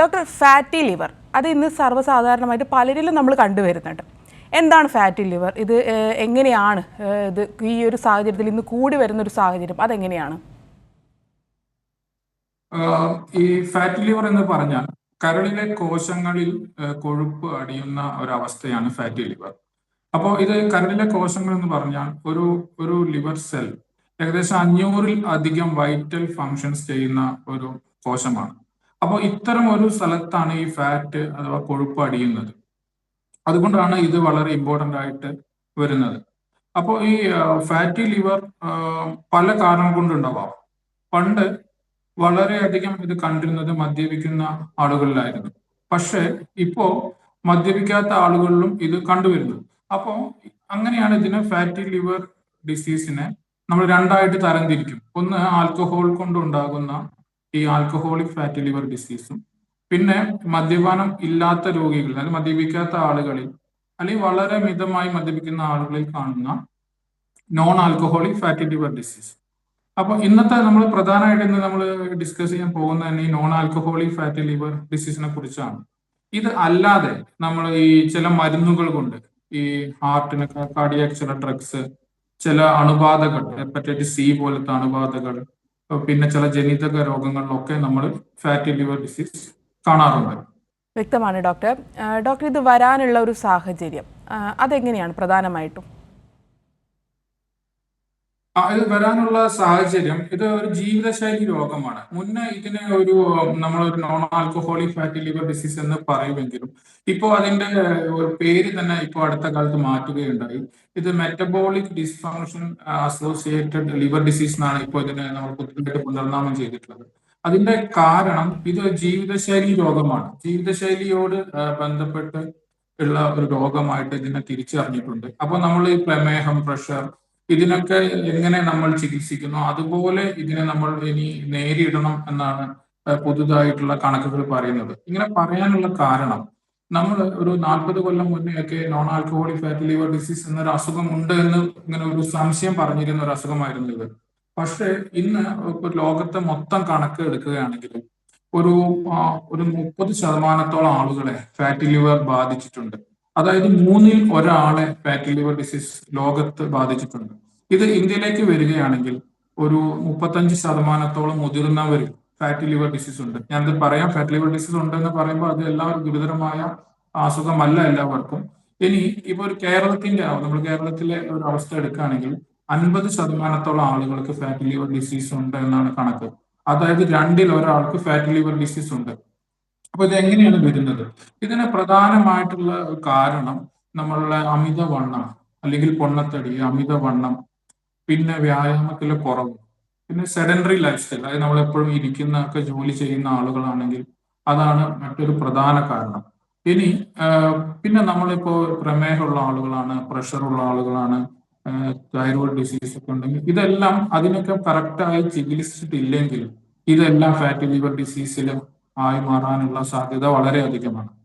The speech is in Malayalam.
Doctor fatty liver. അത് ഇന്ന് സർവസാധാരണമായിട്ട് പലരിലും നമ്മൾ കണ്ടുവരുന്നുണ്ട്. എന്താണ് ഫാറ്റി ലിവർ? ഇത് എങ്ങനെയാണ് ഇത് ഈ ഒരു സാഹചര്യത്തിൽ ഇന്ന് കൂടി വരുന്ന ഒരു സാഹചര്യം? അതെങ്ങനെയാണ്? ഈ ഫാറ്റി ലിവർ എന്ന് പറഞ്ഞാൽ കരളിലെ കോശങ്ങളിൽ കൊഴുപ്പ് അടിയുന്ന ഒരവസ്ഥയാണ് ഫാറ്റി ലിവർ. അപ്പോൾ ഇത് കരളിലെ കോശങ്ങൾ എന്ന് പറഞ്ഞാൽ ഒരു ഒരു ലിവർ സെൽ ഏകദേശം അഞ്ഞൂറിൽ അധികം വൈറ്റൽ ഫങ്ഷൻസ് ചെയ്യുന്ന ഒരു കോശമാണ്. അപ്പോൾ ഇത്തരം ഒരു സ്ഥലത്താണ് ഈ ഫാറ്റ് അഥവാ കൊഴുപ്പ് അടിയുന്നത്. അതുകൊണ്ടാണ് ഇത് വളരെ ഇമ്പോർട്ടന്റ് ആയിട്ട് വരുന്നത്. അപ്പോൾ ഈ ഫാറ്റി ലിവർ പല കാരണം കൊണ്ടുണ്ടാവാം. പണ്ട് വളരെയധികം ഇത് കണ്ടിരുന്നത് മദ്യപിക്കുന്ന ആളുകളിലായിരുന്നു. പക്ഷേ ഇപ്പോൾ മദ്യപിക്കാത്ത ആളുകളിലും ഇത് കണ്ടുവരുന്നു. അപ്പോൾ അങ്ങനെയാണ് ഇതിനെ ഫാറ്റി ലിവർ ഡിസീസിനെ നമ്മൾ രണ്ടായിട്ട് തരംതിരിക്കും. ഒന്ന് ആൽക്കഹോൾ കൊണ്ടുണ്ടാകുന്ന ഈ ആൽക്കഹോളിക് ഫാറ്റി ലിവർ ഡിസീസും പിന്നെ മദ്യപാനം ഇല്ലാത്ത രോഗികൾ അല്ലെങ്കിൽ മദ്യപിക്കാത്ത ആളുകളിൽ അല്ലെങ്കിൽ വളരെ മിതമായി മദ്യപിക്കുന്ന ആളുകളിൽ കാണുന്ന non alcoholic fatty liver disease അപ്പൊ ഇന്നത്തെ നമ്മൾ പ്രധാനമായിട്ട് ഇന്ന് നമ്മൾ ഡിസ്കസ് ചെയ്യാൻ പോകുന്ന തന്നെ ഈ നോൺ ആൽക്കഹോളിക് ഫാറ്റി ലിവർ ഡിസീസിനെ കുറിച്ചാണ്. ഇത് അല്ലാതെ നമ്മൾ ഈ ചില മരുന്നുകൾ കൊണ്ട് ഈ ഹാർട്ടിന് കാർഡിയാക് ചില ഡ്രഗ്സ് ചില അണുബാധകൾ ഹെപ്പറ്റൈറ്റിസ് സി പോലത്തെ അണുബാധകൾ പിന്നെ ചില ജനിതക രോഗങ്ങളിലൊക്കെ നമ്മൾ ഫാറ്റി ലിവർ ഡിസീസ് കാണാറുണ്ട്. വ്യക്തമാണ് ഡോക്ടർ. ഡോക്ടർ ഇത് വരാനുള്ള ഒരു സാഹചര്യം അതെങ്ങനെയാണ് പ്രധാനമായിട്ടും? ഇത് വരാനുള്ള സാഹചര്യം ഇത് ഒരു ജീവിതശൈലി രോഗമാണ്. മുന്നേ ഇതിനെ ഒരു നമ്മളൊരു non alcoholic fatty liver disease എന്ന് പറയുമെങ്കിലും ഇപ്പോൾ അതിന്റെ ഒരു പേര് തന്നെ ഇപ്പോൾ അടുത്ത കാലത്ത് മാറ്റുകയുണ്ടായി. ഇത് metabolic dysfunction associated liver disease എന്നാണ് ഇപ്പോൾ ഇതിനെ നമ്മൾ പുതിയതായിട്ട് പുനർനാമം ചെയ്തിട്ടുള്ളത്. അതിന്റെ കാരണം ഇത് ജീവിതശൈലി രോഗമാണ്. ജീവിതശൈലിയോട് ബന്ധപ്പെട്ട് ഉള്ള ഒരു രോഗമായിട്ട് ഇതിനെ തിരിച്ചറിഞ്ഞിട്ടുണ്ട്. അപ്പൊ നമ്മൾ ഈ പ്രമേഹം പ്രഷർ ഇതിനൊക്കെ എങ്ങനെ നമ്മൾ ചികിത്സിക്കുന്നു? അതുപോലെ ഇതിനെ നമ്മൾ ഇനി നേരിടണം എന്നാണ് പുതുതായിട്ടുള്ള കണക്കുകൾ പറയുന്നത്. ഇങ്ങനെ പറയാനുള്ള കാരണം നമ്മൾ ഒരു നാൽപ്പത് കൊല്ലം മുന്നേ ഒക്കെ non alcoholic fatty liver disease എന്നൊരു അസുഖം ഉണ്ട് എന്ന് ഇങ്ങനെ ഒരു സംശയം പറഞ്ഞിരുന്ന ഒരു അസുഖമായിരുന്നു ഇത്. പക്ഷേ ഇന്ന് ലോകത്തെ മൊത്തം കണക്ക് എടുക്കുകയാണെങ്കിൽ ഒരു ഒരു മുപ്പത് ശതമാനത്തോളം ആളുകളെ ഫാറ്റി ലിവർ ബാധിച്ചിട്ടുണ്ട്. അതായത് മൂന്നിൽ ഒരാളെ ഫാറ്റി ലിവർ ഡിസീസ് ലോകത്ത് ബാധിച്ചിട്ടുണ്ട്. ഇത് ഇന്ത്യയിലേക്ക് വരികയാണെങ്കിൽ ഒരു മുപ്പത്തഞ്ച് ശതമാനത്തോളം മുതിർന്നവരിൽ ഫാറ്റി ലിവർ ഡിസീസ് ഉണ്ട്. ഞാനത് പറയാം. ഫാറ്റി ലിവർ ഡിസീസ് ഉണ്ടെന്ന് പറയുമ്പോൾ അത് എല്ലാവരും ഗുരുതരമായ അസുഖമല്ല എല്ലാവർക്കും. ഇനി ഇപ്പൊ ഒരു കേരളത്തിന്റെ നമ്മൾ കേരളത്തിലെ ഒരു അവസ്ഥ എടുക്കുകയാണെങ്കിൽ അൻപത് ശതമാനത്തോളം ആളുകൾക്ക് ഫാറ്റി ലിവർ ഡിസീസ് ഉണ്ട് എന്നാണ് കണക്ക്. അതായത് രണ്ടിൽ ഒരാൾക്ക് ഫാറ്റി ലിവർ ഡിസീസ് ഉണ്ട്. അപ്പൊ ഇത് എങ്ങനെയാണ് വരുന്നത്? ഇതിന് പ്രധാനമായിട്ടുള്ള കാരണം നമ്മളുടെ അമിതവണ്ണം അല്ലെങ്കിൽ പൊണ്ണത്തടി അമിതവണ്ണം പിന്നെ വ്യായാമത്തിലെ കുറവ് പിന്നെ സെഡൻഡറി ലൈഫ് സ്റ്റൈൽ അതായത് നമ്മൾ എപ്പോഴും ഇരിക്കുന്ന ഒക്കെ ജോലി ചെയ്യുന്ന ആളുകളാണെങ്കിൽ അതാണ് മറ്റൊരു പ്രധാന കാരണം. ഇനി പിന്നെ നമ്മളിപ്പോ പ്രമേഹമുള്ള ആളുകളാണ് പ്രഷറുള്ള ആളുകളാണ് തൈറോയിഡ് ഡിസീസ് ഒക്കെ ഉണ്ടെങ്കിൽ ഇതെല്ലാം അതിനൊക്കെ കറക്റ്റായി ചികിത്സിച്ചിട്ടില്ലെങ്കിൽ ഇതെല്ലാം ഫാറ്റി ലിവർ ഡിസീസിൽ ആയി മാറാനുള്ള സാധ്യത വളരെ അധികമാണ്